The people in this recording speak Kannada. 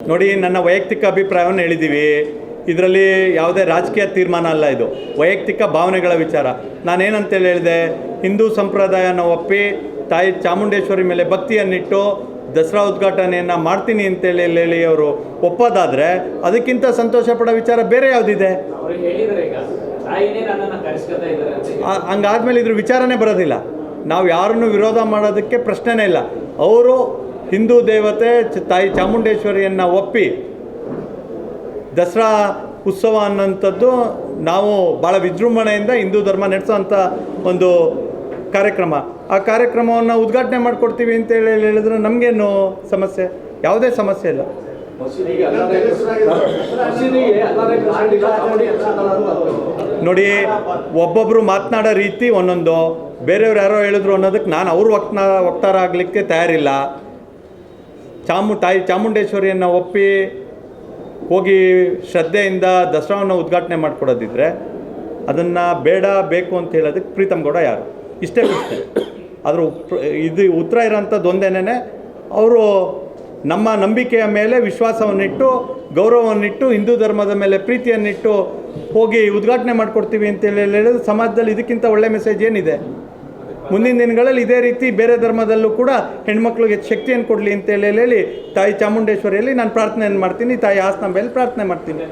ನೋಡಿ ನನ್ನ ವೈಯಕ್ತಿಕ ಅಭಿಪ್ರಾಯವನ್ನು ಹೇಳಿದ್ದೀವಿ. ಇದರಲ್ಲಿ ಯಾವುದೇ ರಾಜಕೀಯ ತೀರ್ಮಾನ ಅಲ್ಲ ಇದು. ವೈಯಕ್ತಿಕ ಭಾವನೆಗಳ ವಿಚಾರ. ನಾನೇನಂತೇಳಿ ಹೇಳಿದೆ? ಹಿಂದೂ ಸಂಪ್ರದಾಯನ ಒಪ್ಪಿ ತಾಯಿ ಚಾಮುಂಡೇಶ್ವರಿ ಮೇಲೆ ಭಕ್ತಿಯನ್ನಿಟ್ಟು ದಸರಾ ಉದ್ಘಾಟನೆಯನ್ನು ಮಾಡ್ತೀನಿ ಅಂತೇಳಿ ಹೇಳಿ ಅವರು ಒಪ್ಪೋದಾದರೆ ಅದಕ್ಕಿಂತ ಸಂತೋಷ ಪಡೋ ವಿಚಾರ ಬೇರೆ ಯಾವುದಿದೆ? ಹಂಗಾದ್ಮೇಲೆ ಇದ್ರ ವಿಚಾರನೇ ಬರೋದಿಲ್ಲ. ನಾವು ಯಾರನ್ನು ವಿರೋಧ ಮಾಡೋದಕ್ಕೆ ಪ್ರಶ್ನೆನೇ ಇಲ್ಲ. ಅವರು ಹಿಂದೂ ದೇವತೆ ತಾಯಿ ಚಾಮುಂಡೇಶ್ವರಿಯನ್ನು ಒಪ್ಪಿ ದಸರಾ ಉತ್ಸವ ಅನ್ನೋಂಥದ್ದು ನಾವು ಭಾಳ ವಿಜೃಂಭಣೆಯಿಂದ ಹಿಂದೂ ಧರ್ಮ ನಡೆಸೋಂಥ ಒಂದು ಕಾರ್ಯಕ್ರಮ. ಆ ಕಾರ್ಯಕ್ರಮವನ್ನು ಉದ್ಘಾಟನೆ ಮಾಡಿಕೊಡ್ತೀವಿ ಅಂತೇಳಿ ಹೇಳಿದ್ರೆ ನಮಗೇನು ಸಮಸ್ಯೆ? ಯಾವುದೇ ಸಮಸ್ಯೆ ಇಲ್ಲ. ನೋಡಿ ಒಬ್ಬೊಬ್ಬರು ಮಾತನಾಡೋ ರೀತಿ ಒಂದೊಂದು, ಬೇರೆಯವ್ರು ಯಾರೋ ಹೇಳಿದ್ರು ಅನ್ನೋದಕ್ಕೆ ನಾನು ಅವ್ರ ವಕ್ತ ವಕ್ತಾರ ಆಗಲಿಕ್ಕೆ ತಯಾರಿಲ್ಲ. ಚಾಮು ತಾಯಿ ಚಾಮುಂಡೇಶ್ವರಿಯನ್ನು ಒಪ್ಪಿ ಹೋಗಿ ಶ್ರದ್ಧೆಯಿಂದ ದಸರಾವನ್ನು ಉದ್ಘಾಟನೆ ಮಾಡಿಕೊಡೋದಿದ್ರೆ ಅದನ್ನು ಬೇಡ, ಬೇಕು ಅಂತ ಹೇಳೋದಕ್ಕೆ ಪ್ರೀತಮ್ ಗೌಡ ಯಾರು? ಇಷ್ಟೇ ಪ್ರಶ್ನೆ. ಆದರೆ ಇದು ಉತ್ತರ ಇರೋಂಥದ್ದು ಒಂದೇನೇ ಅವರು ನಮ್ಮ ನಂಬಿಕೆಯ ಮೇಲೆ ವಿಶ್ವಾಸವನ್ನಿಟ್ಟು, ಗೌರವವನ್ನಿಟ್ಟು, ಹಿಂದೂ ಧರ್ಮದ ಮೇಲೆ ಪ್ರೀತಿಯನ್ನಿಟ್ಟು ಹೋಗಿ ಉದ್ಘಾಟನೆ ಮಾಡಿಕೊಡ್ತೀವಿ ಅಂತೇಳಿ ಹೇಳಿದ್ರೆ ಸಮಾಜದಲ್ಲಿ ಇದಕ್ಕಿಂತ ಒಳ್ಳೆ ಮೆಸೇಜ್ ಏನಿದೆ? ಮುಂದಿನ ದಿನಗಳಲ್ಲಿ ಇದೇ ರೀತಿ ಬೇರೆ ಧರ್ಮದಲ್ಲೂ ಕೂಡ ಹೆಣ್ಮಕ್ಳಿಗೆ ಶಕ್ತಿಯನ್ನು ಕೊಡಲಿ ಅಂತೇಳಿ ಹೇಳಿ ತಾಯಿ ಚಾಮುಂಡೇಶ್ವರಿಯಲ್ಲಿ ನಾನು ಪ್ರಾರ್ಥನೆಯನ್ನು ಮಾಡ್ತೀನಿ, ತಾಯಿ ಆಸ್ತಾಂಬೆಯಲ್ಲಿ ಪ್ರಾರ್ಥನೆ ಮಾಡ್ತೀನಿ.